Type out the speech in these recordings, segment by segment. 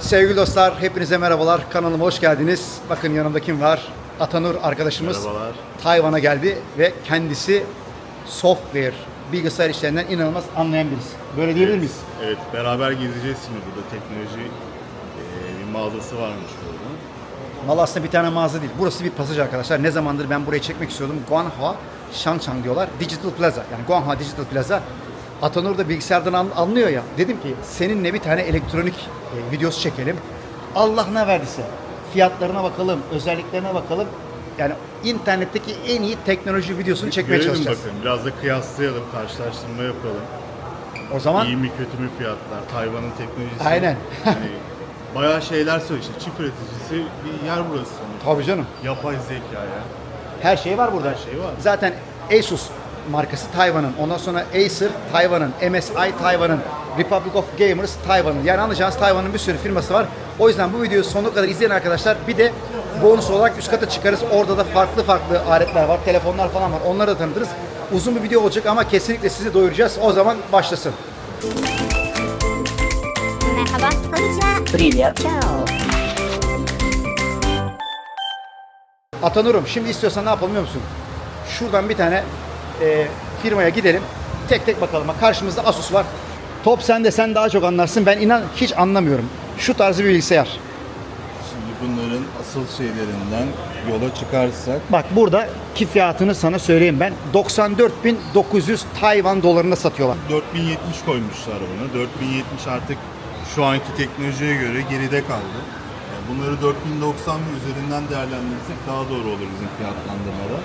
Sevgili dostlar, hepinize merhabalar. Kanalıma hoş geldiniz. Bakın yanımda kim var? Atanur arkadaşımız Merhabalar. Tayvan'a geldi ve kendisi software, bilgisayar işlerinden inanılmaz anlayan birisi. Böyle diyebilir miyiz? Evet, beraber gezeceğiz şimdi burada. Teknoloji e, bir mağazası varmış burada. Valla aslında bir tane mağaza değil. Burası bir pasaj arkadaşlar. Ne zamandır ben burayı çekmek istiyordum. Guanhua Shangchang diyorlar. Digital Plaza. Yani Guanhua Digital Plaza. Atanur da bilgisayardan an- anlıyor ya. Dedim ki seninle bir tane elektronik e, videosu çekelim. Allah ne verdiyse. Fiyatlarına bakalım, özelliklerine bakalım. Yani internetteki en iyi teknoloji videosunu çekmeye Görelim çalışacağız. bakın, biraz da kıyaslayalım, karşılaştırma yapalım. O zaman İyi mi kötü mü fiyatlar, Tayvan'ın teknolojisi. Aynen. hani bayağı şeyler söylüyor işte. Çip üreticisi bir yer burası sonuçta. tabii canım. Yapay zeka ya. Her şey var burada. Her şey var. Zaten Asus markası Tayvan'ın. Ondan sonra Acer Tayvan'ın. MSI Tayvan'ın. Republic of Gamers Tayvan'ın. Yani anlayacağınız Tayvan'ın bir sürü firması var. O yüzden bu videoyu sonuna kadar izleyen arkadaşlar bir de bonus olarak üst kata çıkarız. Orada da farklı farklı aletler var. Telefonlar falan var. Onları da tanıtırız. Uzun bir video olacak ama kesinlikle sizi doyuracağız. O zaman başlasın. Merhaba. Konnichiwa. Привет. Ciao. Atanurum şimdi istiyorsan ne yapalım biliyor musun? Şuradan bir tane e, firmaya gidelim. Tek tek bakalım. Bak Karşımızda Asus var. Top sen de sen daha çok anlarsın. Ben inan hiç anlamıyorum. Şu tarzı bir bilgisayar. Şimdi bunların asıl şeylerinden yola çıkarsak Bak burada ki fiyatını sana söyleyeyim ben. 94.900 Tayvan dolarına satıyorlar. 4070 koymuşlar bunu. 4070 artık şu anki teknolojiye göre geride kaldı. Bunları 4090 ve üzerinden değerlendirirsek daha doğru olur bizim fiyatlandırmada.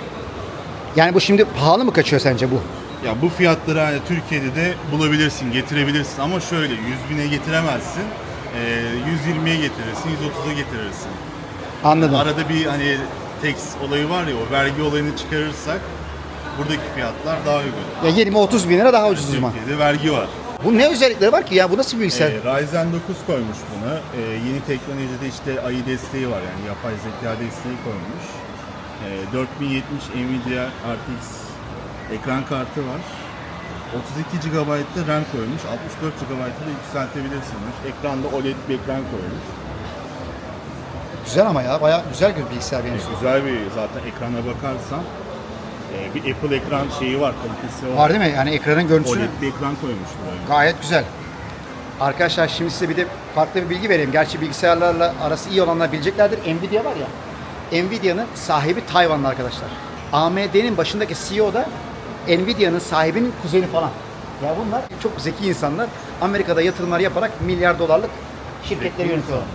Yani bu şimdi pahalı mı kaçıyor sence bu? Ya bu fiyatları hani Türkiye'de de bulabilirsin, getirebilirsin ama şöyle 100 bine getiremezsin. Ee, 120'ye getirirsin, 130'a getirirsin. Anladım. Arada bir hani tax olayı var ya o vergi olayını çıkarırsak buradaki fiyatlar daha uygun. Ya 20-30 bin lira daha ucuz o zaman. Türkiye'de vergi var. Bu ne özellikleri var ki ya? Bu nasıl bir bilgisayar? Ee, Ryzen 9 koymuş buna. Ee, yeni teknolojide işte AI desteği var yani yapay zeka desteği koymuş. Ee, 4070 Nvidia RTX ekran kartı var. 32 GB da RAM koymuş. 64 GB da yükseltebilirsiniz. Ekranda OLED bir ekran koymuş. Güzel ama ya. Bayağı güzel bir bilgisayar benim. Güzel bir zaten ekrana bakarsan e, bir Apple ekran şeyi var, kalitesi var. Var değil mi? Yani ekranın görüntüsünü OLED bir ekran koymuş buraya. Gayet güzel. Arkadaşlar şimdi size bir de farklı bir bilgi vereyim. Gerçi bilgisayarlarla arası iyi olanlar bileceklerdir. Nvidia var ya. Nvidia'nın sahibi Tayvanlı arkadaşlar. AMD'nin başındaki CEO da Nvidia'nın sahibinin kuzeni falan. Ya bunlar çok zeki insanlar. Amerika'da yatırımlar yaparak milyar dolarlık şirketleri yönetiyorlar.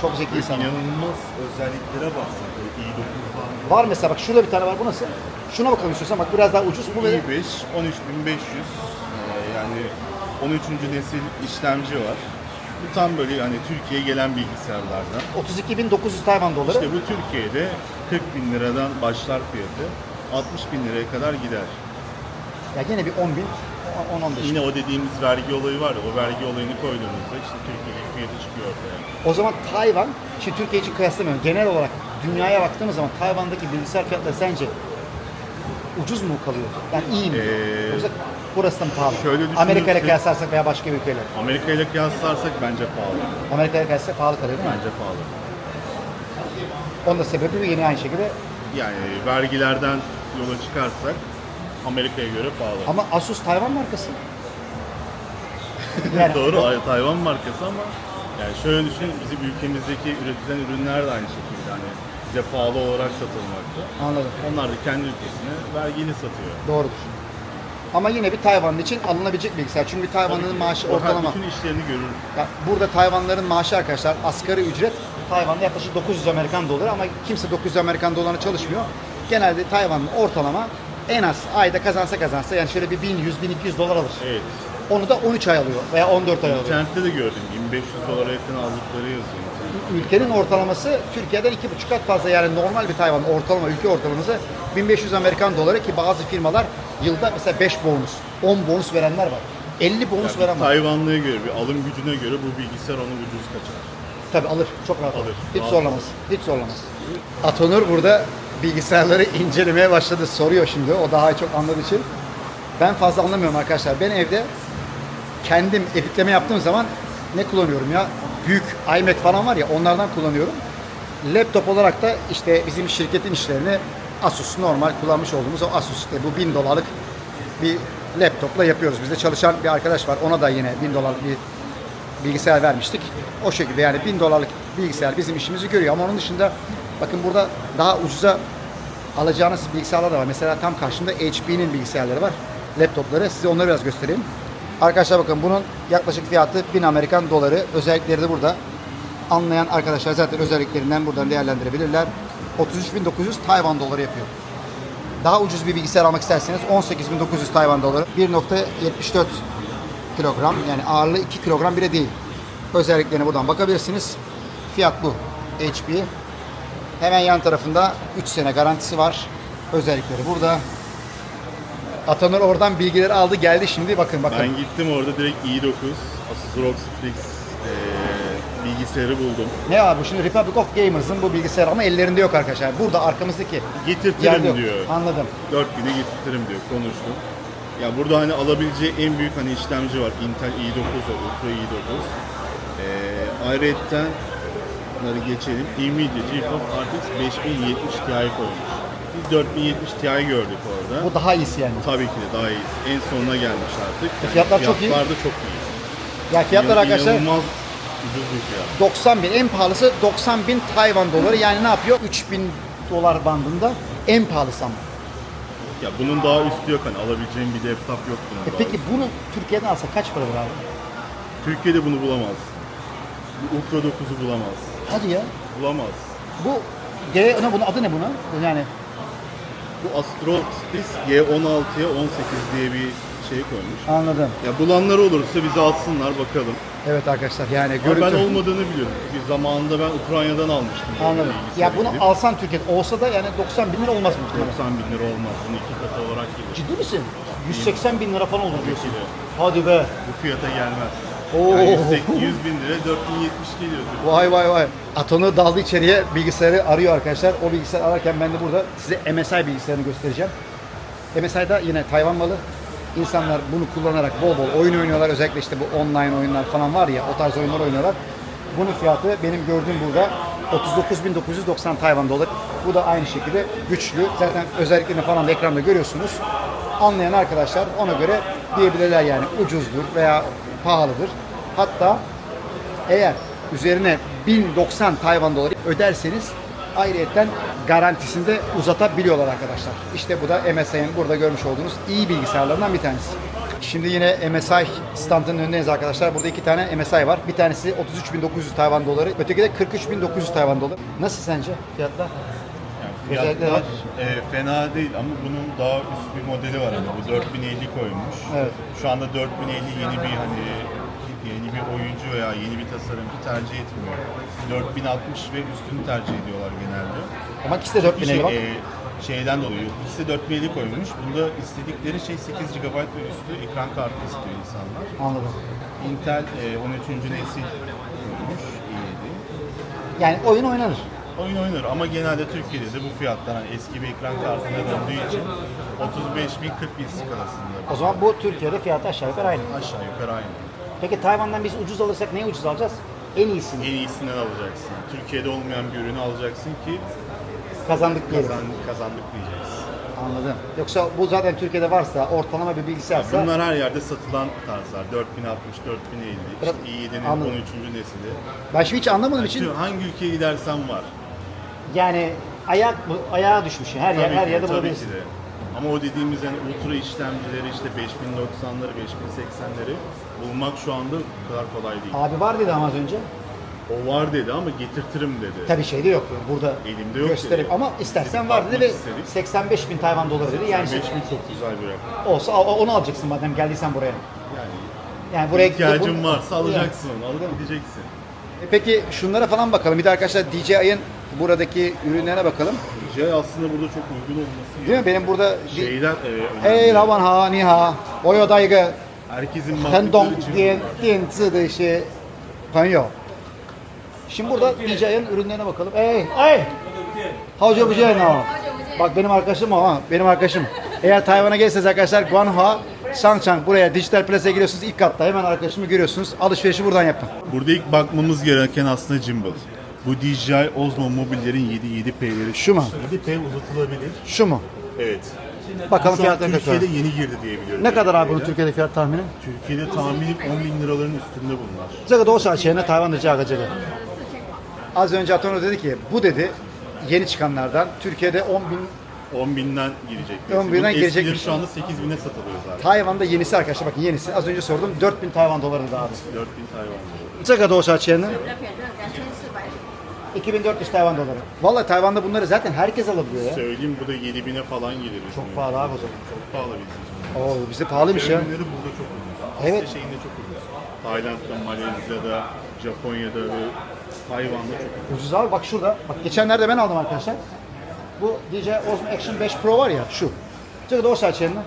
Çok zeki insanlar. İnanılmaz özelliklere böyle iyi dokuz. Var mesela bak şurada bir tane var. Bu nasıl? Şuna bakalım istiyorsan. Bak biraz daha ucuz. Bu böyle i5 13500 ee, yani 13. nesil işlemci var. Bu tam böyle hani Türkiye'ye gelen bilgisayarlardan. 32.900 Tayvan doları. İşte bu Türkiye'de 40 bin liradan başlar fiyatı. 60 bin liraya kadar gider. Ya gene bir 10 bin, 10-15 Yine o dediğimiz vergi olayı var ya, o vergi olayını koyduğumuzda işte Türkiye'deki fiyatı çıkıyor ortaya. O zaman Tayvan, şimdi Türkiye için kıyaslamıyorum. Genel olarak dünyaya baktığımız zaman Tayvan'daki bilgisayar fiyatları sence ucuz mu kalıyor? Yani iyi mi? Ee, Yoksa burası da mı pahalı? şöyle Amerika ile düşünürsek- kıyaslarsak veya başka bir ülkeyle. Amerika ile kıyaslarsak bence pahalı. Amerika ile kıyaslarsak pahalı kalıyor değil mi? Bence pahalı. Onun da sebebi yine aynı şekilde. Yani vergilerden yola çıkarsak Amerika'ya göre pahalı. Ama Asus Tayvan markası. Yani Doğru Ay- Tayvan markası ama yani şöyle düşün bizim ülkemizdeki üretilen ürünler de aynı şekilde bize pahalı olarak satılmakta. Anladım. Onlar da kendi ülkesine vergili satıyor. Doğrudur. Ama yine bir Tayvanlı için alınabilecek bilgisayar. Çünkü Tayvanlı'nın maaşı ortalama. bütün işlerini görür. Ya burada Tayvanların maaşı arkadaşlar asgari ücret Tayvan'da yaklaşık 900 Amerikan doları ama kimse 900 Amerikan dolarına çalışmıyor. Genelde Tayvan'ın ortalama en az ayda kazansa kazansa yani şöyle bir 1100-1200 dolar alır. Evet. Onu da 13 ay alıyor veya 14 ay alıyor. İnternette de gördüm 1500 dolara yakın aldıkları yazıyor. Ülkenin ortalaması Türkiye'den 2,5 kat fazla yani normal bir Tayvan ortalama ülke ortalaması 1500 Amerikan doları ki bazı firmalar yılda mesela 5 bonus, 10 bonus verenler var. 50 bonus Yani veren var. Tayvanlı'ya göre, bir alım gücüne göre bu bilgisayar onu ucuz kaçar. Tabii alır. Çok rahat alır. Alır. Hiç zorlamaz. Hiç zorlamaz. Atonur burada bilgisayarları incelemeye başladı. Soruyor şimdi. O daha çok anladığı için. Ben fazla anlamıyorum arkadaşlar. Ben evde kendim editleme yaptığım zaman ne kullanıyorum ya? büyük iMac falan var ya onlardan kullanıyorum. Laptop olarak da işte bizim şirketin işlerini Asus normal kullanmış olduğumuz o Asus işte bu 1000 dolarlık bir laptopla yapıyoruz. Bizde çalışan bir arkadaş var. Ona da yine 1000 dolarlık bir bilgisayar vermiştik. O şekilde yani 1000 dolarlık bilgisayar bizim işimizi görüyor. Ama onun dışında bakın burada daha ucuza alacağınız bilgisayarlar da var. Mesela tam karşımda HP'nin bilgisayarları var. Laptopları. Size onları biraz göstereyim. Arkadaşlar bakın bunun yaklaşık fiyatı 1000 Amerikan doları. Özellikleri de burada. Anlayan arkadaşlar zaten özelliklerinden buradan değerlendirebilirler. 33.900 Tayvan doları yapıyor. Daha ucuz bir bilgisayar almak isterseniz 18.900 Tayvan doları. 1.74 kilogram yani ağırlığı 2 kilogram bile değil. Özelliklerine buradan bakabilirsiniz. Fiyat bu. HP. Hemen yan tarafında 3 sene garantisi var. Özellikleri burada. Atanur oradan bilgileri aldı geldi şimdi bakın bakın. Ben gittim orada direkt i9 Asus ROG Strix e, bilgisayarı buldum. Ne var bu şimdi Republic of Gamers'ın bu bilgisayar ama ellerinde yok arkadaşlar. Burada arkamızdaki yerde Getirtirim yok. diyor. Anladım. 4 güne getirtirim diyor konuştum. Ya burada hani alabileceği en büyük hani işlemci var. Intel i9 var, Ultra i9. Ee, ayrıca bunları geçelim. Nvidia GeForce RTX 5070 Ti koymuş. Biz 4070 Ti gördük orada. Bu daha iyisi yani. Tabii ki de daha iyi. En sonuna gelmiş artık. Yani fiyatlar çok iyi. Fiyatlar da çok iyi. Ya fiyatlar arkadaşlar İnanılmaz ucuz bir fiyat. 90 bin. En pahalısı 90 bin Tayvan doları. Yani ne yapıyor? 3000 dolar bandında en pahalısı ama. Ya bunun daha üstü yok hani alabileceğin bir laptop yok bunun E daha peki üstü. bunu Türkiye'den alsa kaç para ver abi? Türkiye'de bunu bulamaz. Bu Ultra 9'u bulamaz. Hadi ya. Bulamaz. Bu G, ne bunun adı ne buna? Bu Yani Bu Astro Strix G16'ya 18 diye bir şey koymuş. anladım. Ya bulanlar olursa bizi alsınlar bakalım. Evet arkadaşlar yani Ama görüntü. ben olmadığını biliyorum. Çünkü zamanında ben Ukrayna'dan almıştım. Anladım. Ya bunu gidip. alsan Türkiye'de olsa da yani 90 bin lira olmaz mı? 90 bin lira olmaz. Bunu iki katı olarak gelir. Ciddi misin? 180 bin lira falan olur diyorsun. Hadi be. Bu fiyata gelmez. Oo. Yani 100, 100 bin lira 4070 geliyordu. Vay vay vay. Atonu daldı içeriye bilgisayarı arıyor arkadaşlar. O bilgisayarı ararken ben de burada size MSI bilgisayarını göstereceğim. MSI'da yine Tayvan malı. İnsanlar bunu kullanarak bol bol oyun oynuyorlar. Özellikle işte bu online oyunlar falan var ya o tarz oyunlar oynuyorlar. Bunun fiyatı benim gördüğüm burada 39.990 Tayvan doları. Bu da aynı şekilde güçlü. Zaten özelliklerini falan da ekranda görüyorsunuz. Anlayan arkadaşlar ona göre diyebilirler yani ucuzdur veya pahalıdır. Hatta eğer üzerine 1090 Tayvan doları öderseniz ayrıyetten garantisini de uzatabiliyorlar arkadaşlar. İşte bu da MSI'nin burada görmüş olduğunuz iyi bilgisayarlarından bir tanesi. Şimdi yine MSI standının önündeyiz arkadaşlar. Burada iki tane MSI var. Bir tanesi 33.900 Tayvan doları, öteki de 43.900 Tayvan doları. Nasıl sence fiyatlar? Yani fiyatlar var. e, fena değil ama bunun daha üst bir modeli var. Hani bu 4050 koymuş. Evet. Şu anda 4050 yeni bir hani yeni bir oyuncu veya yeni bir tasarımcı tercih etmiyor. 4060 ve üstünü tercih ediyorlar genelde. Ama ikisi de 4000 şey, bak. e, şeyden dolayı ikisi de 4050 koymuş. Bunda istedikleri şey 8 GB ve üstü ekran kartı istiyor insanlar. Anladım. Intel e, 13. nesil koymuş. i7. Yani oyun oynanır. Oyun oynanır ama genelde Türkiye'de de bu fiyatlar hani eski bir ekran kartına döndüğü için 35 bin 40 bin skalasında. O zaman bu Türkiye'de fiyatı aşağı yukarı aynı. aşağı yukarı aynı. Peki Tayvan'dan biz ucuz alırsak neyi ucuz alacağız? En iyisini. En iyisinden alacaksın. Türkiye'de olmayan bir ürünü alacaksın ki Kazandık diyelim. kazan, kazandık diyeceksin. Anladım. Yoksa bu zaten Türkiye'de varsa, ortalama bir bilgisayarsa Bunlar her yerde satılan tarzlar. 4060, 4050, Biraz- işte i7'nin Anladım. 13. nesili. ben şimdi hiç anlamadığım için hangi ülkeye gidersen var. yani ayak ayağa düşmüş. Her yer Tabii her ki, yerde tabii ki bulabilirsin. de. Ama o dediğimiz yani ultra işlemcileri işte 5090'ları, 5080'leri bulmak şu anda bu kadar kolay değil. Abi var dedi ama az önce. O var dedi ama getirtirim dedi. Tabii şeyde yok. Burada Elimde yok göstereyim. dedi. Ama istersen Gidip var dedi ve bakmak istedik. 85 bin Tayvan doları dedi. Yani 5000 çok güzel bir rakam. olsa onu alacaksın madem geldiysen buraya. Yani Yani buraya ihtiyacın bu- varsa alacaksın onu, alıp gideceksin. E Peki şunlara falan bakalım. Bir de arkadaşlar DJI'ın buradaki ürünlere bakalım. J aslında burada çok uygun olması. Değil mi? Benim burada Şeyler e, önemli. Ey ha ni ha. Oyo da yige Herkesin Hendong mantıkları diye için. diyenzi de işte panyo. Şimdi burada DJI'nin ürünlerine bakalım. Ey ey. Howjo bu no. Bak benim arkadaşım o ha. Benim arkadaşım. Eğer Tayvan'a gelirseniz arkadaşlar Guanhua Shangchang buraya Dijital Plaza'a giriyorsunuz ilk katta hemen arkadaşımı görüyorsunuz. Alışverişi buradan yapın. Burada ilk bakmamız gereken aslında gimbal. Bu DJI Osmo mobillerin 7 7P'leri. Şu mu? 7P uzatılabilir. Şu mu? Evet. Bakalım Şu an fiyatları ne kadar. Türkiye'de yeni girdi diye biliyorum. Ne kadar abi bunun 7P'yle. Türkiye'de fiyat tahmini? Türkiye'de tahminim 10 bin liraların üstünde bunlar. 这个多少钱呢？台湾的价格这个。Az önce Atono dedi ki bu dedi yeni çıkanlardan Türkiye'de 10 bin 10 binden girecek. 10 binden Bunun eskileri girecekmiş. Şu anda 8 bine satılıyor zaten. Tayvan'da yenisi arkadaşlar bakın yenisi. Az önce sordum 4000 Tayvan doları da abi. 4000 Tayvan doları. 这个多少钱呢 2400 Tayvan doları. Vallahi Tayvan'da bunları zaten herkes alabiliyor ya. Söyleyeyim bu da 7000'e falan gelir. Çok pahalı abi o zaman. Çok pahalı bizim. Oo bizde pahalıymış şey ya. Ürünleri burada çok ucuz. Evet. Asya şeyinde çok ucuz. Tayland'da, Malezya'da, Japonya'da ve Tayvan'da çok ucuz. Ucuz abi bak şurada. Bak geçenlerde ben aldım arkadaşlar. Bu DJ Osmo Action 5 Pro var ya şu. Bu da o saçlarında.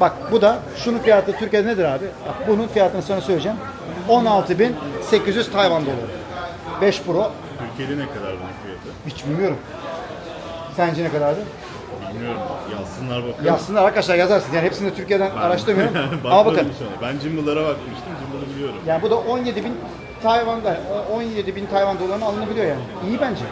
Bak bu da şunun fiyatı Türkiye'de nedir abi? Bak bunun fiyatını sana söyleyeceğim. 16.800 Tayvan doları. 5 Pro Türkiye'de ne kadar bunun fiyatı? hiç bilmiyorum. Sence ne kadardı? Bilmiyorum. Yazsınlar bakalım. Yazsınlar arkadaşlar yazarsın. Yani hepsini de Türkiye'den araştırmıyorum. Ama bakın. Ben Jimble'lara bakmıştım. Jimble'ı biliyorum. Yani bu da 17 bin Tayvan'da 17 bin Tayvan dolarına alınabiliyor yani. İyi bence.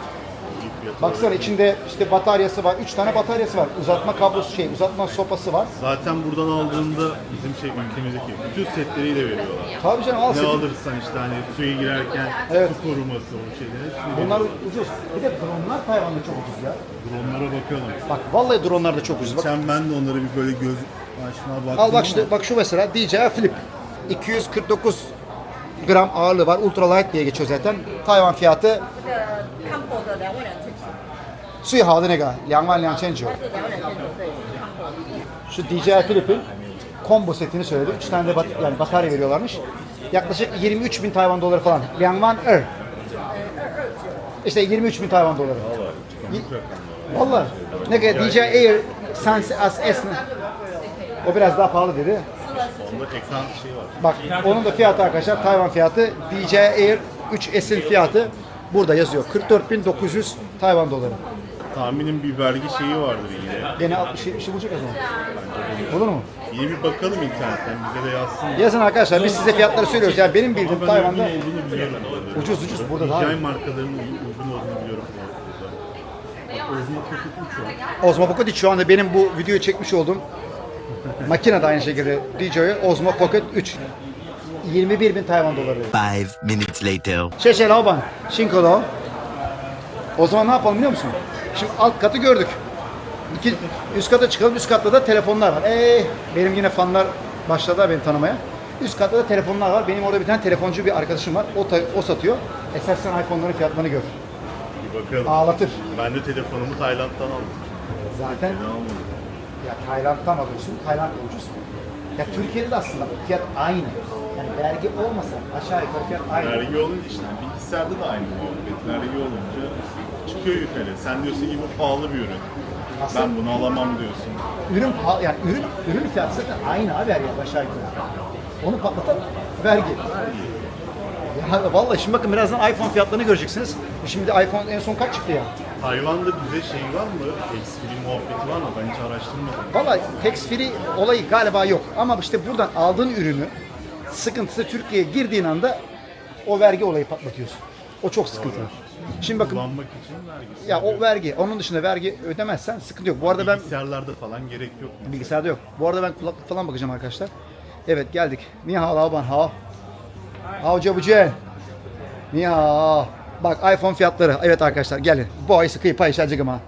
Fiyatı Baksana içinde işte bataryası var. 3 tane bataryası var. Uzatma kablosu şey, uzatma sopası var. Zaten buradan aldığında bizim şey ülkemizdeki bütün setleriyle veriyorlar. Tabii canım al Ne seti. alırsan işte hani suya girerken Evet. su koruması o şeyleri Bunlar veriyorlar. ucuz. Bir de dronlar Tayvan'da çok ucuz ya. Dronlara bakalım. Bak vallahi dronlar da çok ucuz. Bak, Sen ben de onlara bir böyle göz açma baktım al bak ama işte bak şu mesela DJI Flip. 249 gram ağırlığı var. Ultralight diye geçiyor zaten. Tayvan fiyatı Suyu halı ne kadar? Liang Wan Liang Chen Şu DJI Philip'in combo setini söyledim. 3 tane de bat yani batarya veriyorlarmış. Yaklaşık 23 bin Tayvan doları falan. Liang Wan Er. İşte 23 bin Tayvan doları. Valla. Ne kadar DJI Air Sense S. O biraz daha pahalı dedi. Onda ekran şey var. Bak onun da fiyatı arkadaşlar Tayvan fiyatı DJI Air 3S'in fiyatı burada yazıyor. 44.900 Tayvan doları. Tahminim bir vergi şeyi vardır yine. Gene 60 70 bulacak o zaman. Olur mu? Yine bir bakalım internetten bize de yazsın. Yazın arkadaşlar biz size fiyatları söylüyoruz. Yani benim bildiğim Ama ben Tayvan'da olduğunu biliyorum. ucuz ucuz burada daha. DJI markalarının uygun olduğunu biliyorum. Bak Osmo Pocket 3 var. Osmo Pocket 3 şu anda benim bu videoyu çekmiş olduğum Makine de aynı şekilde DJI Osmo Pocket 3. 21 bin Tayvan doları. 5 minutes later. Şey şey Laoban, Shinkolo. O zaman ne yapalım biliyor musun? Şimdi alt katı gördük. İki, üst kata çıkalım, üst katta da telefonlar var. Ee, benim yine fanlar başladılar beni tanımaya. Üst katta da telefonlar var. Benim orada bir tane telefoncu bir arkadaşım var. O, o satıyor. Esasen iPhone'ların fiyatlarını gör. Bir bakalım. Ağlatır. Ben de telefonumu Tayland'dan aldım. Zaten. Fena ya Tayland'dan alıyorsun. Tayland ucuz. Ya Türkiye'de de aslında fiyat aynı. Yani vergi olmasa aşağı yukarı fiyat aynı. Vergi olunca işte bilgisayarda da aynı muhabbet. Vergi olunca çıkıyor yukarı. Sen diyorsun ki bu pahalı bir ürün. Aslında- Ben bunu alamam diyorsun. Ürün pahalı, yani ürün, ürün fiyatı zaten aynı abi her yer aşağı yukarı. Onu patlatan vergi. Ya vallahi şimdi bakın birazdan iPhone fiyatlarını göreceksiniz. Şimdi iPhone en son kaç çıktı ya? Tayvan'da bize şey var mı? Ex-free muhabbeti var mı? Ben hiç araştırmadım. Vallahi tax free olayı galiba yok. Ama işte buradan aldığın ürünü sıkıntısı Türkiye'ye girdiğin anda o vergi olayı patlatıyorsun. O çok sıkıntılı. Şimdi bakın Kullanmak için vergisi. ya o vergi, onun dışında vergi ödemezsen sıkıntı yok. Bu arada ben Bilgisayarlarda falan gerek yok. mu? Bilgisayarda yok. Bu arada ben kulaklık falan bakacağım arkadaşlar. Evet geldik. Ni hao laoban hao. Hao Cabucen. Ni hao. Bak iPhone fiyatları. Evet arkadaşlar gelin. Bu ay sıkıyı paylaşacağım ha.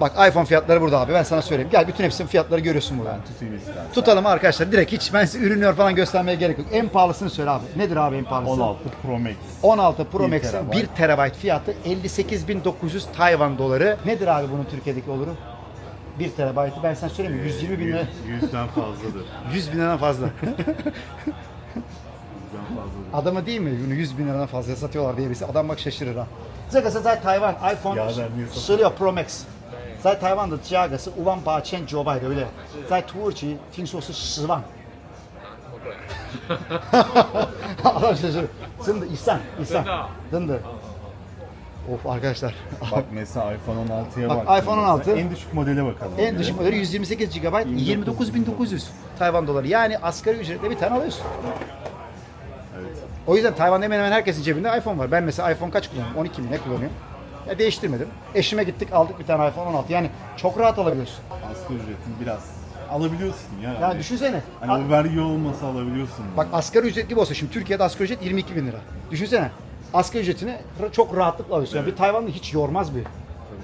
Bak iPhone fiyatları burada abi. Ben sana söyleyeyim. Gel bütün hepsinin fiyatları görüyorsun burada. Tutayım istersen. Tutalım arkadaşlar. Direkt hiç ben size ürünler falan göstermeye gerek yok. En pahalısını söyle abi. Nedir abi en pahalısı? 16 Pro Max. 16 Pro Max'in terabayt. 1 terabayt fiyatı 58.900 Tayvan doları. Nedir abi bunun Türkiye'deki oluru? 1 terabaytı ben sana söyleyeyim mi? 120 bin lira. Yüzden fazladır. 100 bin liradan fazla. Yüzden fazladır. Adama değil mi? Bunu 100 bin liradan fazla satıyorlar diye birisi. Adam bak şaşırır ha. 这个是在台湾 iPhone 亚当你说十六 Pro Max，在台湾的价格是五万八千九百，对不对？在土耳其听说是十万。adam şaşırır. 真的，一上一上，真的。 Of arkadaşlar. Bak mesela iPhone 16'ya Bak, bak. iPhone 16. En düşük modele bakalım. en düşük modeli 128 GB 29.900 Tayvan doları. Yani asgari ücretle bir tane alıyorsun. O yüzden Tayvan'da hemen hemen herkesin cebinde iPhone var. Ben mesela iPhone kaç kullanıyorum? 12 mi ne kullanıyorum? Ya değiştirmedim. Eşime gittik aldık bir tane iPhone 16. Yani çok rahat alabiliyorsun. Asgari ücretin biraz alabiliyorsun ya. Ya düşünsene. Hani o vergi olmasa alabiliyorsun. Bak asgari ücret gibi olsa şimdi Türkiye'de asgari ücret 22 bin lira. Düşünsene asgari ücretini ra- çok rahatlıkla alıyorsun. Yani bir Tayvanlı hiç yormaz bir.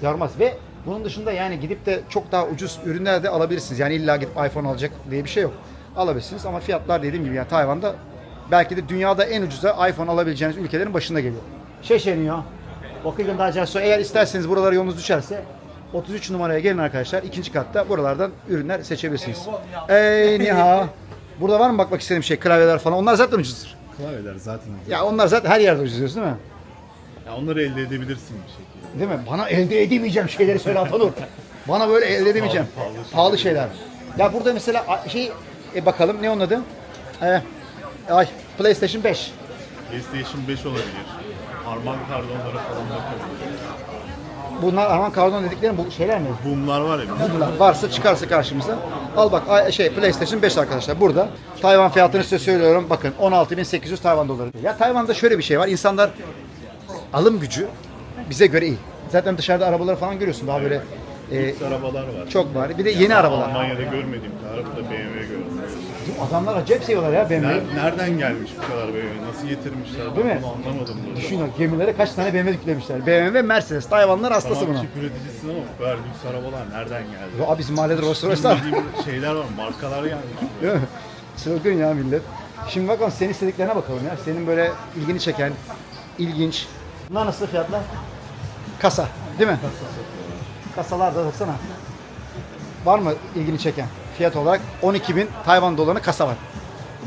Yormaz ve bunun dışında yani gidip de çok daha ucuz ürünler de alabilirsiniz. Yani illa gidip iPhone alacak diye bir şey yok. Alabilirsiniz ama fiyatlar dediğim gibi yani Tayvan'da belki de dünyada en ucuza iPhone alabileceğiniz ülkelerin başında geliyor. Şeşeniyor. Bakın daha sonra eğer isterseniz buralara yolunuz düşerse 33 numaraya gelin arkadaşlar. ikinci katta buralardan ürünler seçebilirsiniz. Ey niha. Burada var mı bakmak istediğim şey klavyeler falan? Onlar zaten ucuzdur. Klavyeler zaten. Ya. Ya onlar zaten her yerde ucuz diyorsun değil mi? onları elde edebilirsin bir şekilde. Değil mi? Bana elde edemeyeceğim şeyleri söyle Atanur. Bana böyle elde edemeyeceğim. Pahalı, Pahalı, pahalı şeyler. Ya burada mesela şey e, bakalım ne onun adı? Ee, ay PlayStation 5. PlayStation 5 olabilir. Harman kardonlara falan bakabilir. Bunlar Arman Kardon dediklerim bu şeyler mi? Boom'lar var ya. Bunlar varsa çıkarsa karşımıza. Al bak ay- şey PlayStation 5 arkadaşlar burada. Tayvan fiyatını size söylüyorum. Bakın 16.800 Tayvan doları. Ya Tayvan'da şöyle bir şey var. İnsanlar alım gücü bize göre iyi. Zaten dışarıda arabaları falan görüyorsun. Daha böyle e, Lüks arabalar var. çok var. Bir de yeni arabalar. Almanya'da görmediğim da BMW gördüm. Adamlar acayip seviyorlar ya BMW'yi. Ner- nereden gelmiş bu kadar BMW? Nasıl getirmişler? Değil mi? Bunu anlamadım burada. Düşün o gemilere kaç tane BMW yüklemişler. BMW Mercedes. Tayvanlılar hastası Tamam buna. çip üreticisin ama bu kadar lüks arabalar nereden geldi? Ya bizim mahallede Rolls Royce'lar. Bilmediğim şeyler var, markalar gelmiş. Değil mi? Çılgın ya millet. Şimdi bakalım senin istediklerine bakalım ya. Senin böyle ilgini çeken, ilginç. Bunlar nasıl fiyatlar? Kasa, değil mi? Kasalarda baksana. Var mı ilgini çeken? Fiyat olarak 12.000 Tayvan dolarına kasa var.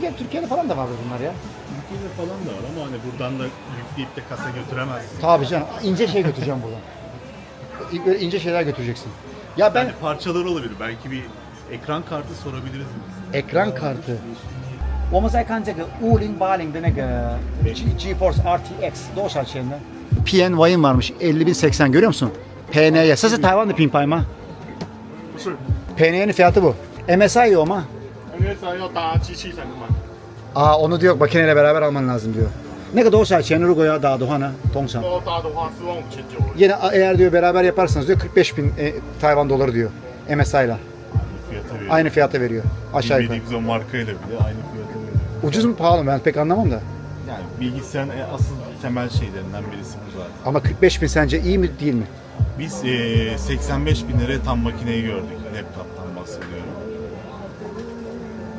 Gel Türkiye'de falan da vardır bunlar ya. Ülkede falan da var ama hani buradan da yükleyip de kasa götüremezsin. Tabii canım. ince şey götüreceğim buradan. Böyle ince şeyler götüreceksin. Ya ben Yani parçalar olabilir. Belki bir ekran kartı sorabiliriz. ekran kartı. 我们在看这个五零八零的那个 G GeForce RTX 多少钱呢？PNY'in varmış 50.080 görüyor musun? PNY. 这是台湾的品牌吗？是， PNY'nin fiyatı bu. MSI yok ama. MSI yok daha onu diyor makineyle beraber alman lazım diyor. Ne kadar olsa Çenrugo ya daha Doğan'a Tongsan. Yine eğer diyor beraber yaparsanız diyor 45 bin e, Tayvan doları diyor MSI ile. Aynı fiyata veriyor. Aşağı yukarı. Bilmediğimiz o markayla bile aynı fiyata veriyor. Ucuz mu pahalı mı ben pek anlamam da. Yani bilgisayarın e, asıl temel şeylerinden birisi bu zaten. Ama 45 bin sence iyi mi değil mi? Biz e, 85 bin liraya tam makineyi gördük laptop.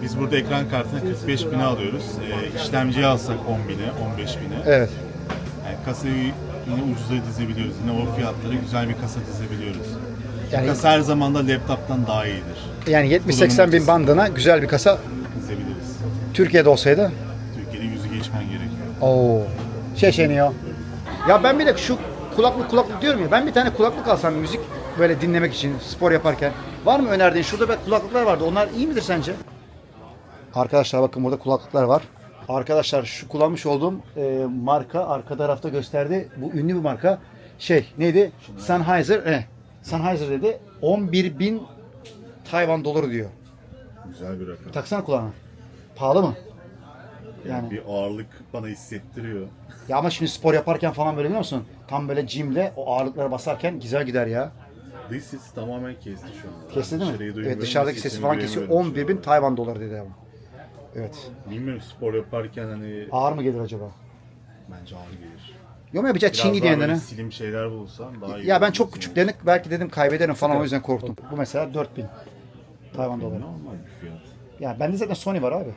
Biz burada ekran kartını 45 bine alıyoruz. E, işlemciyi alsak 10 bine, 15 bine. Evet. Yani kasayı yine ucuza dizebiliyoruz. Yine o fiyatlara güzel bir kasa dizebiliyoruz. Yani- kasa her zaman da laptop'tan daha iyidir. Yani 70-80 bin bandına güzel bir kasa Dizebiliriz. Türkiye'de olsaydı. Türkiye'de yüzü geçmen gerekiyor. Oo. Şeşeniyor. Ya ben bir de şu kulaklık kulaklık diyorum ya. Ben bir tane kulaklık alsam müzik böyle dinlemek için spor yaparken. Var mı önerdiğin? Şurada kulaklıklar vardı. Onlar iyi midir sence? Arkadaşlar bakın burada kulaklıklar var. Arkadaşlar şu kullanmış olduğum e, marka arka tarafta gösterdi. Bu ünlü bir marka. Şey neydi? Sennheiser. Eh, Sennheiser dedi. 11 bin Tayvan doları diyor. Güzel bir rakam. Taksana kulağına. Pahalı mı? Yani bir ağırlık bana hissettiriyor. Ya ama şimdi spor yaparken falan böyle biliyor musun? Tam böyle jimle o ağırlıklara basarken güzel gider ya. Dış ses tamamen kesti şu an. Kesti değil mi? Evet dışarıdaki sesi falan kesiyor. duyamıyorum 11 şu bin an. Tayvan doları dedi ama. Evet. Bilmiyorum spor yaparken hani Ağır mı gelir acaba? bence ağır gelir. Yok mu yapacak Biraz Çinli daha böyle slim şeyler bulsam daha iyi Ya ben olur çok bizim küçüklerini belki dedim kaybederim falan o yüzden korktum. Bu mesela 4000 Tayvan doları. Normal bir fiyat. Ya bende zaten Sony var abi.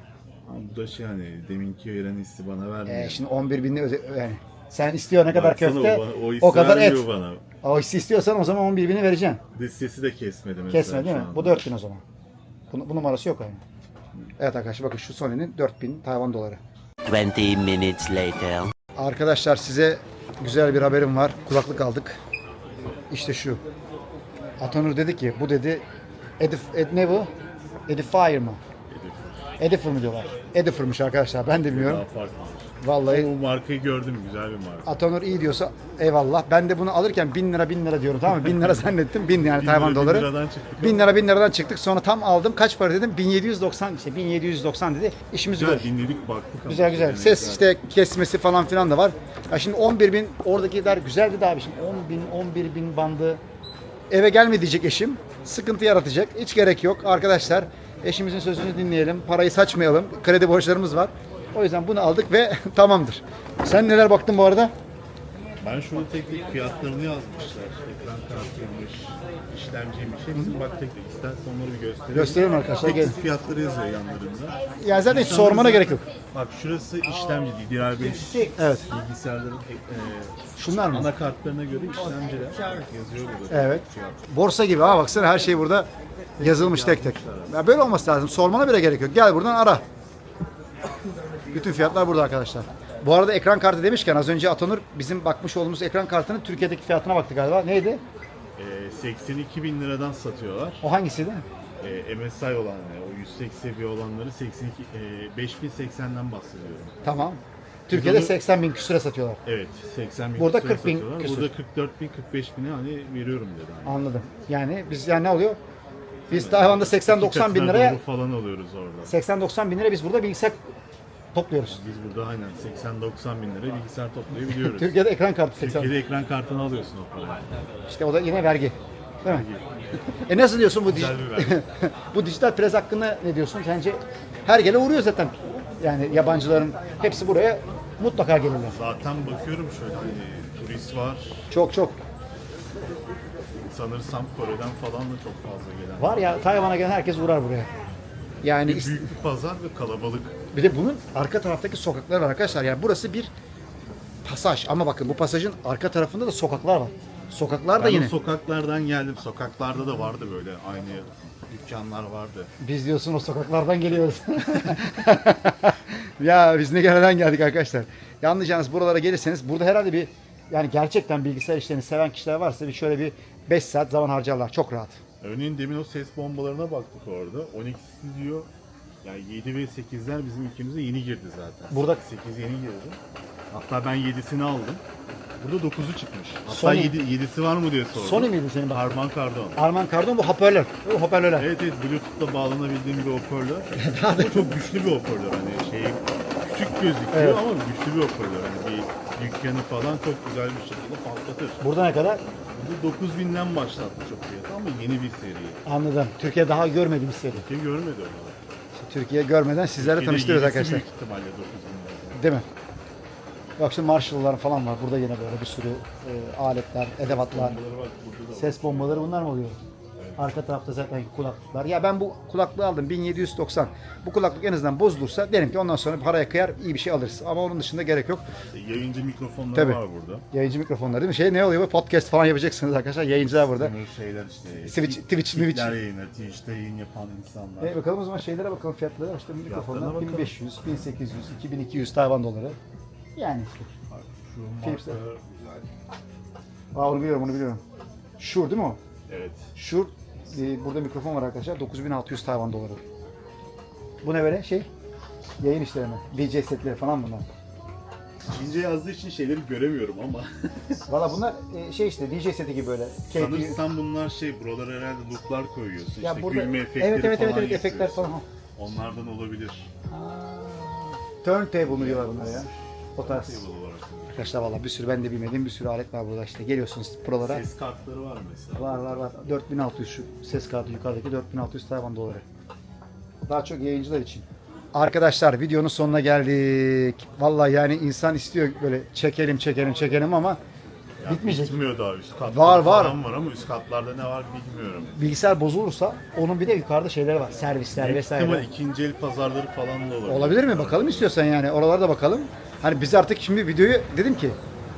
Ama bu da şey hani deminki veren hissi bana vermiyor. Ee, şimdi 11 binli öde yani sen istiyor ne kadar Baksana köfte o, o hissi o kadar et. vermiyor bana. O hissi istiyorsan o zaman 11 bini vereceksin. Dış sesi de kesmedi mesela Kesme değil şu mi? anda. Bu 4000 o zaman. Bu, bu numarası yok yani. Evet arkadaşlar bakın şu Sony'nin 4000 Tayvan doları. 20 minutes later. Arkadaşlar size güzel bir haberim var. Kulaklık aldık. İşte şu. Atanur dedi ki bu dedi Edif, ed, ne bu? Edifier mı? Edifier mi diyorlar? Edifier'mış arkadaşlar ben de bilmiyorum. Daha farklı. Vallahi Bu markayı gördüm güzel bir marka. Atonur iyi diyorsa eyvallah. Ben de bunu alırken 1000 lira 1000 lira diyorum tamam mı? 1000 lira zannettim. 1000 yani Bin Tayvan lira, bin doları. liradan çıktık. 1000 lira 1000 liradan çıktık. Sonra tam aldım. Kaç para dedim? 1790 işte 1790 dedi. İşimiz Güzel görür. dinledik baktık ama. Güzel güzel. Ses işte kesmesi falan filan da var. Ya şimdi 11 bin oradakiler güzeldi de abi şimdi 10 bin 11 bin bandı eve gelme diyecek eşim. Sıkıntı yaratacak. Hiç gerek yok arkadaşlar. Eşimizin sözünü dinleyelim. Parayı saçmayalım. Kredi borçlarımız var. O yüzden bunu aldık ve tamamdır. Sen neler baktın bu arada? Ben şurada tek tek fiyatlarını yazmışlar. Ekran kartıymış, işlemciymiş. Hepsini bak tek tek. İstersen onları bir gösterelim. Gösterelim arkadaşlar, Tek gelin. tek fiyatları yazıyor yanlarında. Ya zaten hiç sormana zaten- gerek yok. Bak şurası işlemci DDR5 Evet. bilgisayarların e, Şunlar mı? anakartlarına göre işlemciler yazıyor burada. Evet. Borsa gibi ha baksana her şey burada yazılmış tek tek. Ya böyle olması lazım. Sormana bile gerek yok. Gel buradan ara. Bütün fiyatlar burada arkadaşlar. Bu arada ekran kartı demişken az önce Atonur bizim bakmış olduğumuz ekran kartının Türkiye'deki fiyatına baktı galiba. Neydi? E, 82 bin liradan satıyorlar. O hangisiydi? E, MSI olan o yüksek seviye olanları 82 e, 5080'den bahsediyorum. Tamam. Türkiye'de onu- 80 bin küsüre satıyorlar. Evet 80 bin Burada küsur 40 bin satıyorlar. küsur. Burada 44 bin 45 bini hani veriyorum dedi. Hani. Anladım. Yani biz yani ne oluyor? Biz Tayvan'da 80-90 bin İki liraya doğru falan alıyoruz orada. 80-90 bin lira biz burada bilgisayar topluyoruz. Biz burada aynen 80-90 bin lira bilgisayar toplayabiliyoruz. Türkiye'de ekran kartı 80. Türkiye'de ekran kartını alıyorsun o parayı. İşte o da yine vergi. Değil mi? E nasıl diyorsun bu Güzel dij- bir vergi. bu dijital prez hakkında ne diyorsun? Sence her gele uğruyor zaten. Yani yabancıların hepsi buraya mutlaka gelirler. Zaten bakıyorum şöyle hani turist var. Çok çok. Sanırsam Kore'den falan da çok fazla gelen. Var ya Tayvan'a gelen herkes uğrar buraya. Yani Büyük bir pazar ve kalabalık. Bir de bunun arka taraftaki sokaklar var arkadaşlar. Yani burası bir pasaj ama bakın bu pasajın arka tarafında da sokaklar var. Sokaklar da Ben yine. o sokaklardan geldim. Sokaklarda da vardı böyle aynı dükkanlar vardı. Biz diyorsun o sokaklardan geliyoruz. ya biz ne nereden geldik arkadaşlar. Yalnız buralara gelirseniz burada herhalde bir yani gerçekten bilgisayar işlerini seven kişiler varsa bir şöyle bir 5 saat zaman harcarlar. Çok rahat. Örneğin demin o ses bombalarına baktık orada. 12 diyor. Yani 7 ve 8'ler bizim ülkemize yeni girdi zaten. Burada- 8 yeni girdi. Hatta ben 7'sini aldım. Burada 9'u çıkmış. Hatta Sony. 7, 7'si var mı diye sordum. Sony miydi senin bak? Harman Kardon. Arman Kardon bu hoparlör. Bu hoparlörler. Evet evet Bluetooth'la bağlanabildiğim bir hoparlör. ama çok güçlü bir hoparlör. Hani şey küçük gözüküyor Evet. ama güçlü bir hoparlör. Hani bir dükkanı falan çok güzel bir şekilde patlatır. Burada ne kadar? Bu 9000'den başlatmış o fiyatı ama yeni bir seri. Anladım. Türkiye daha görmediğimiz seri. Kim görmedi onu. Türkiye görmeden sizlerle tanıştırıyoruz arkadaşlar. Büyük ihtimalle 9000'den. Değil mi? Bak şimdi Marshall'lar falan var. Burada yine böyle bir sürü e, aletler, edevatlar. Ses bombaları bunlar mı oluyor? Arka tarafta zaten kulaklıklar. Ya ben bu kulaklığı aldım 1790. Bu kulaklık en azından bozulursa derim ki ondan sonra paraya kıyar iyi bir şey alırız. Ama onun dışında gerek yok. İşte yayıncı mikrofonları Tabii. var burada. Yayıncı mikrofonlar değil mi? Şey ne oluyor? bu? Podcast falan yapacaksınız arkadaşlar. Yayıncılar burada. Sınır şeyler işte. Twitch, Twitch. Twitch'ler yayınlar, Twitch'te yayın yapan insanlar. E, bakalım o zaman şeylere bakalım fiyatlara. İşte mikrofonlar bakalım. 1500, 1800, 2200 Tayvan doları. Yani Bak, Şu Philips'ler. marka güzel. Aa onu biliyorum onu biliyorum. Shure değil mi o? Evet. Shure e, burada mikrofon var arkadaşlar. 9600 Tayvan doları. Bu ne böyle şey? Yayın işleri mi? DJ setleri falan bunlar. Çince yazdığı için şeyleri göremiyorum ama. Valla bunlar e, şey işte DJ seti gibi böyle. KP. Sanırsam bunlar şey buralara herhalde looplar koyuyorsun. İşte gülme efektleri evet evet evet, falan evet efektler yapıyorsun. falan. Onlardan olabilir. Turntable mı diyorlar bunlara ya? O tarz. Olarak. Arkadaşlar valla bir sürü ben de bilmediğim bir sürü alet var burada işte. Geliyorsunuz prolara. Ses kartları var mesela. Var var var. 4600 şu ses kartı yukarıdaki 4600 Tayvan doları. Daha çok yayıncılar için. Arkadaşlar videonun sonuna geldik. Vallahi yani insan istiyor böyle çekelim çekelim çekelim ama Ya bitmeyecek. Bitmiyor daha üst katlarda Var, var. falan var ama üst katlarda ne var bilmiyorum. Bilgisayar bozulursa onun bir de yukarıda şeyleri var. Servisler vesaire. Ama ikinci el pazarları falan da olabilir. Olabilir mi? Bakalım istiyorsan yani. Oralarda bakalım. Hani biz artık şimdi videoyu dedim ki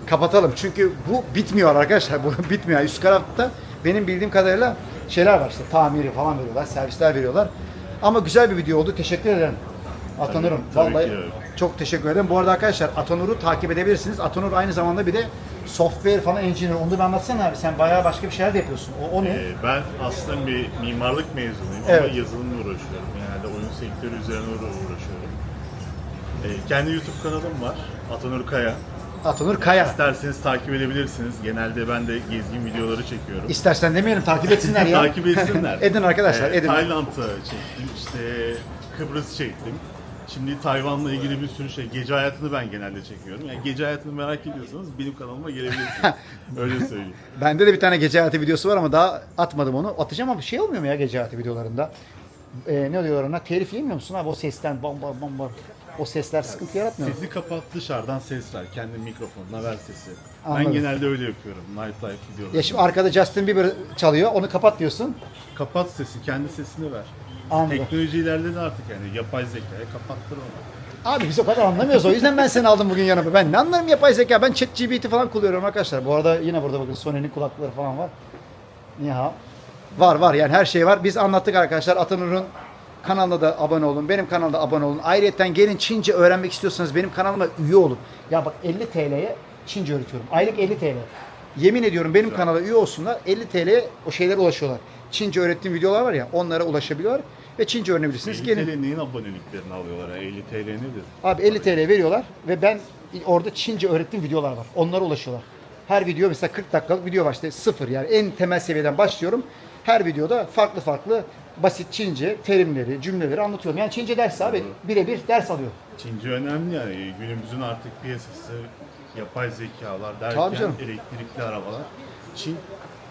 kapatalım. Çünkü bu bitmiyor arkadaşlar. Bu bitmiyor. Üst tarafta benim bildiğim kadarıyla şeyler var işte. Tamiri falan veriyorlar. Servisler veriyorlar. Ama güzel bir video oldu. Teşekkür ederim. Atanur'um. tabii Vallahi ki çok teşekkür ederim. Bu arada arkadaşlar Atanur'u takip edebilirsiniz. Atanur aynı zamanda bir de software falan engineer. Onu da bir anlatsana abi. Sen bayağı başka bir şeyler de yapıyorsun. O, o ne? Ee, ben aslında bir mimarlık mezunuyum Evet. ama yazılımla uğraşıyorum. Genelde oyun sektörü üzerine uğra- uğraşıyorum. E, kendi YouTube kanalım var. Atanur Kaya. Atanur Kaya. İsterseniz takip edebilirsiniz. Genelde ben de gezgin videoları çekiyorum. İstersen demeyelim takip etsinler ya. takip etsinler. edin arkadaşlar Ee, edin. Tayland'ı çektim, işte Kıbrıs çektim. Şimdi Tayvan'la ilgili bir sürü şey, gece hayatını ben genelde çekiyorum. Yani gece hayatını merak ediyorsanız benim kanalıma gelebilirsiniz. Öyle söyleyeyim. Bende de bir tane gece hayatı videosu var ama daha atmadım onu. Atacağım ama şey olmuyor mu ya gece hayatı videolarında? Ee, ne diyorlar ona? Telif yemiyor musun abi o sesten bam bam bam bam. O sesler sıkıntı yaratmıyor mu? Sesi kapat dışarıdan ses ver. Kendi mikrofonuna ver sesi. Anladım. Ben genelde öyle yapıyorum. Nightlife videoları. Ya şimdi arkada Justin Bieber çalıyor. Onu kapat diyorsun. Kapat sesi, kendi sesini ver. Anladım. Teknoloji ilerledi artık yani. Yapay zekaya kapattır onu. Abi biz o kadar anlamıyoruz. O yüzden ben seni aldım bugün yanıma. Ben ne anlarım yapay zeka? Ben ChatGPT falan kullanıyorum arkadaşlar. Bu arada yine burada bakın Sony'nin kulaklıkları falan var. Ya. Var var yani her şey var. Biz anlattık arkadaşlar. Atanur'un kanalına da abone olun. Benim kanalda abone olun. Ayrıca gelin Çince öğrenmek istiyorsanız benim kanalıma üye olun. Ya bak 50 TL'ye Çince öğretiyorum. Aylık 50 TL. Yemin ediyorum benim kanala üye olsunlar. 50 TL'ye o şeylere ulaşıyorlar. Çince öğrettiğim videolar var ya onlara ulaşabiliyorlar ve Çince öğrenebilirsiniz. 50 Gelin. TL neyin aboneliklerini alıyorlar? ya? 50 TL nedir? Abi 50 TL veriyorlar ve ben orada Çince öğrettiğim videolar var. Onlara ulaşıyorlar. Her video mesela 40 dakikalık video var işte sıfır yani en temel seviyeden başlıyorum. Her videoda farklı farklı basit Çince terimleri, cümleleri anlatıyorum. Yani Çince dersi abi birebir ders alıyor. Çince önemli yani. Günümüzün artık piyasası yapay zekalar Tabii derken canım. elektrikli arabalar. Çin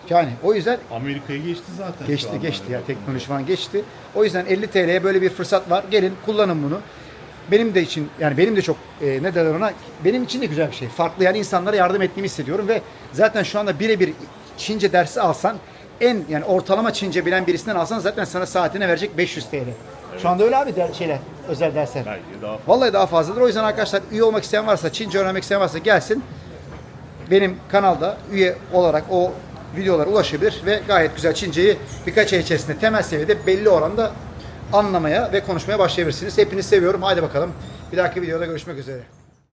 Yani o yüzden Amerika'ya geçti zaten. şu geçti anda. geçti ya teknoloji falan geçti. O yüzden 50 TL'ye böyle bir fırsat var. Gelin kullanın bunu. Benim de için yani benim de çok e, ne derler ona benim için de güzel bir şey. Farklı yani insanlara yardım ettiğimi hissediyorum ve zaten şu anda birebir Çince dersi alsan en yani ortalama Çince bilen birisinden alsan zaten sana saatine verecek 500 TL. Şu anda öyle abi der, şeyler özel dersler. Belki daha Vallahi daha fazladır. O yüzden arkadaşlar üye olmak isteyen varsa, Çince öğrenmek isteyen varsa gelsin. Benim kanalda üye olarak o videolara ulaşabilir ve gayet güzel Çince'yi birkaç ay içerisinde temel seviyede belli oranda anlamaya ve konuşmaya başlayabilirsiniz. Hepinizi seviyorum. Haydi bakalım. Bir dahaki videoda görüşmek üzere.